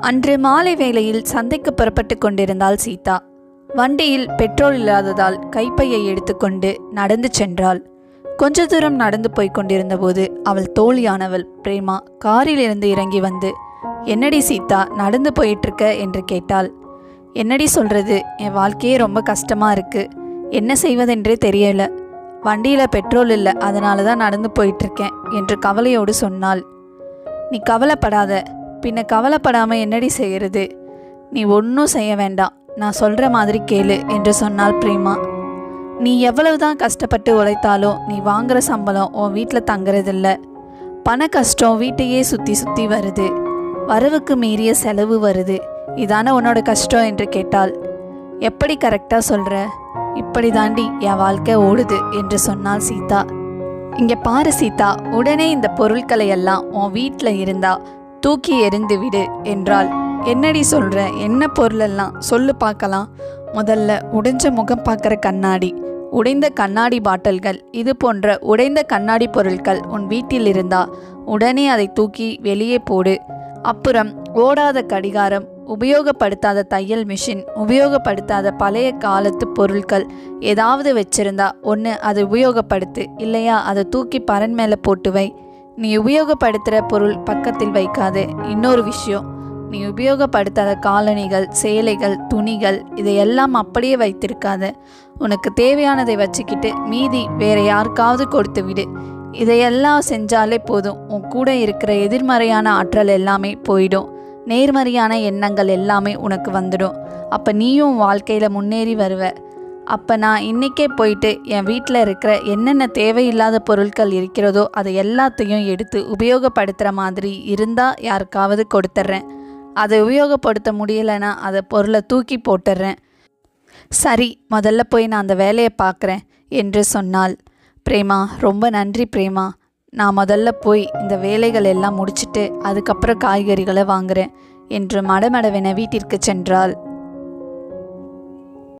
அன்று மாலை வேளையில் சந்தைக்கு புறப்பட்டு கொண்டிருந்தாள் சீதா. வண்டியில் பெட்ரோல் இல்லாததால் கைப்பையை எடுத்துக்கொண்டு நடந்து சென்றாள். கொஞ்ச தூரம் நடந்து போய் கொண்டிருந்தபோது அவள் தோழியானவள் பிரேமா காரில் இருந்து இறங்கி வந்து என்னடி சீதா நடந்து போயிட்டுருக்க? என்று கேட்டாள். என்னடி சொல்றது? என் வாழ்க்கையே ரொம்ப கஷ்டமா இருக்கு. என்ன செய்வதென்றே தெரியல. வண்டியில் பெட்ரோல் இல்லை அதனால தான் நடந்து போயிட்டுருக்கேன் என்று கவலையோடு சொன்னாள். நீ கவலைப்படாத. பின்ன கவலைப்படாமல் என்னடி செய்கிறது நீ ஒன்றும் செய்ய வேண்டாம். நான் சொல்கிற மாதிரி கேளு என்று சொன்னாள் பிரேமா. நீ எவ்வளவுதான் கஷ்டப்பட்டு உழைத்தாலும் நீ வாங்குற சம்பளம் உன் வீட்டில் தங்குறதில்ல. பண கஷ்டம் வீட்டையே சுற்றி சுற்றி வருது. வரவுக்கு மீறிய செலவு வருது. இதானே உன்னோட கஷ்டம் என்று கேட்டாள். எப்படி கரெக்டாக சொல்கிற இப்படி தாண்டி என் வாழ்க்கை ஓடுது என்று சொன்னாள் சீதா. இங்கே பாரு சீதா உடனே இந்த பொருட்களை எல்லாம் உன் வீட்டில் இருந்தால் தூக்கி எறிந்து விடு என்றாள். என்னடி சொல்ற? என்ன பொருளெல்லாம்? சொல்லு பார்க்கலாம். முதல்ல உடைஞ்ச முகம் பார்க்குற கண்ணாடி. உடைந்த கண்ணாடி பாட்டில்கள். இது போன்ற உடைந்த கண்ணாடி பொருட்கள் உன் வீட்டில் இருந்தா உடனே அதை தூக்கி வெளியே போடு. அப்புறம் ஓடாத கடிகாரம் உபயோகப்படுத்தாத தையல் மிஷின் உபயோகப்படுத்தாத பழைய காலத்து பொருட்கள் ஏதாவது வச்சிருந்தா ஒன்று அதை உபயோகப்படுத்து. இல்லையா அதை தூக்கி பரன் மேலே போட்டு வை. நீ உபயோகப்படுத்துகிற பொருள் பக்கத்தில் வைக்காது. இன்னொரு விஷயம் நீ உபயோகப்படுத்தாத காலணிகள் சேலைகள் துணிகள் இதையெல்லாம் அப்படியே வைத்திருக்காத. உனக்கு தேவையானதை வச்சுக்கிட்டு மீதி வேற யாருக்காவது கொடுத்து விடு. இதையெல்லாம் செஞ்சாலே போதும். உன் கூட இருக்கிற எதிர்மறையான ஆற்றல் எல்லாமே போயிடும். நேர்மறையான எண்ணங்கள் எல்லாமே உனக்கு வந்துடும். அப்போ நீயும் வாழ்க்கையில் முன்னேறி வருவ. அப்போ நான் இன்றைக்கே போயிட்டு என் வீட்டில் இருக்கிற என்னென்ன தேவையில்லாத பொருட்கள் இருக்கிறதோ அதை எல்லாத்தையும் எடுத்து உபயோகப்படுத்துகிற மாதிரி இருந்தால் யாருக்காவது கொடுத்துட்றேன் அதை உபயோகப்படுத்த முடியலைன்னா அதை பொருளை தூக்கி போட்டுடுறேன் சரி முதல்ல போய் நான் அந்த வேலையை பார்க்குறேன் என்று சொன்னாள். பிரேமா ரொம்ப நன்றி பிரேமா. நான் முதல்ல போய் இந்த வேலைகள் எல்லாம் முடிச்சுட்டு அதுக்கப்புறம் காய்கறிகளை வாங்குறேன் என்று மடமடவென வீட்டிற்கு சென்றாள்.